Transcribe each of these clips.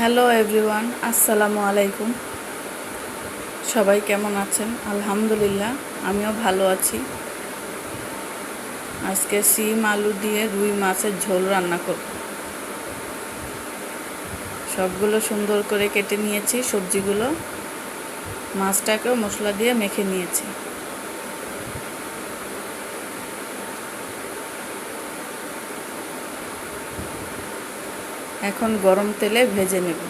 Hello everyone আসসালামু আলাইকুম সবাই কেমন আছেন? আলহামদুলিল্লাহ, আমিও ভালো আছি। আজকে সিম আলু দিয়ে রুই মাছের ঝোল রান্না করব। সবগুলো সুন্দর করে কেটে নিয়েছি, সবজিগুলো। মাছটাকেও মশলা দিয়ে মেখে নিয়েছি। এখন গরম তেলে ভেজে নেব।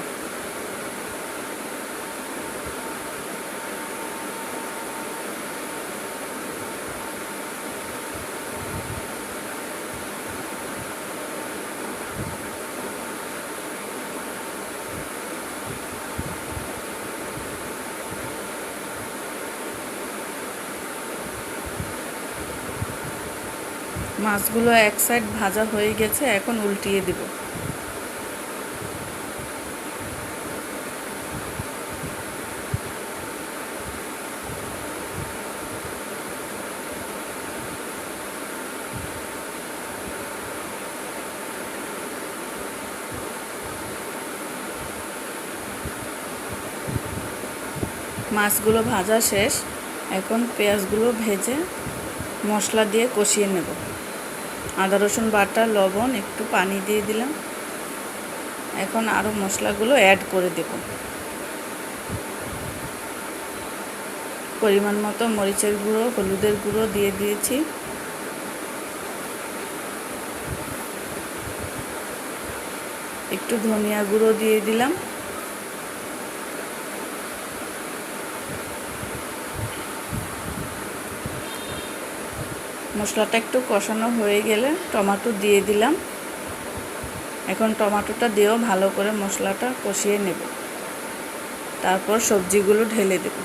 মাছগুলো এক সাইড ভাজা হয়ে গেছে এখন উল্টিয়ে দেব। মাছগুলো ভাজা শেষ। এখন পেঁয়াজগুলো ভেজে মশলা দিয়ে কষিয়ে নেব। আদা, রসুন, বাটা, লবণ, একটু পানি দিয়ে দিলাম। এখন আরও মশলাগুলো অ্যাড করে দেব। পরিমাণ মতো মরিচের গুঁড়ো, হলুদের গুঁড়ো দিয়ে দিয়েছি। একটু ধনিয়া গুঁড়ো দিয়ে দিলাম। মশলাটা একটু কষানো হয়ে গেলে টমাটো দিয়ে দিলাম। এখন টমাটোটা দিয়েও ভালো করে মশলাটা কষিয়ে নেব। তারপর সবজিগুলো ঢেলে দেব।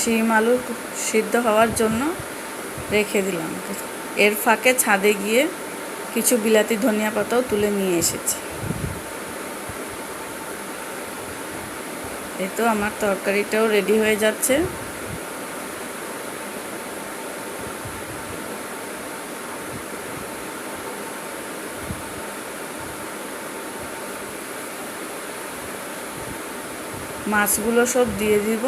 শিম আলু সিদ্ধ হওয়ার জন্য রেখে দিলাম। এর ফাঁকে ছাদে গিয়ে কিছু বিলাতি ধনিয়া পাতাও তুলে নিয়ে এসেছি। এই তো আমার তরকারিটাও রেডি হয়ে যাচ্ছে। মাছগুলো সব দিয়ে দিব।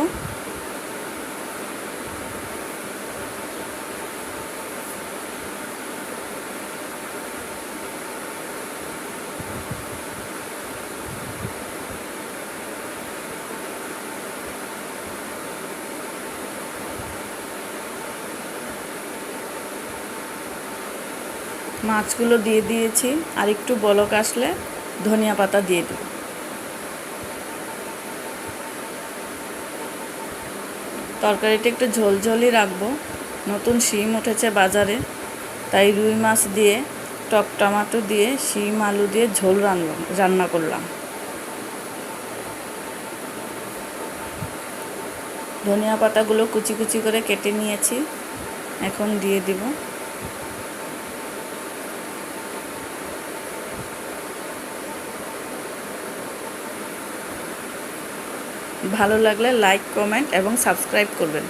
মাছগুলো দিয়ে দিয়েছি, আর একটু বলক আসলে ধনিয়া পাতা দিয়ে দেব। তরকারিটা একটু ঝোলঝোলই রাখব। নতুন শিম উঠেছে বাজারে, তাই রুই মাছ দিয়ে, টক টমাটো দিয়ে, শিম, আলু দিয়ে ঝোল রান্নাম রান্না করলাম। ধনিয়া পাতাগুলো কুচি কুচি করে কেটে নিয়েছি, এখন দিয়ে দিব। ভালো লাগলে লাইক কমেন্ট এবং সাবস্ক্রাইব করবেন।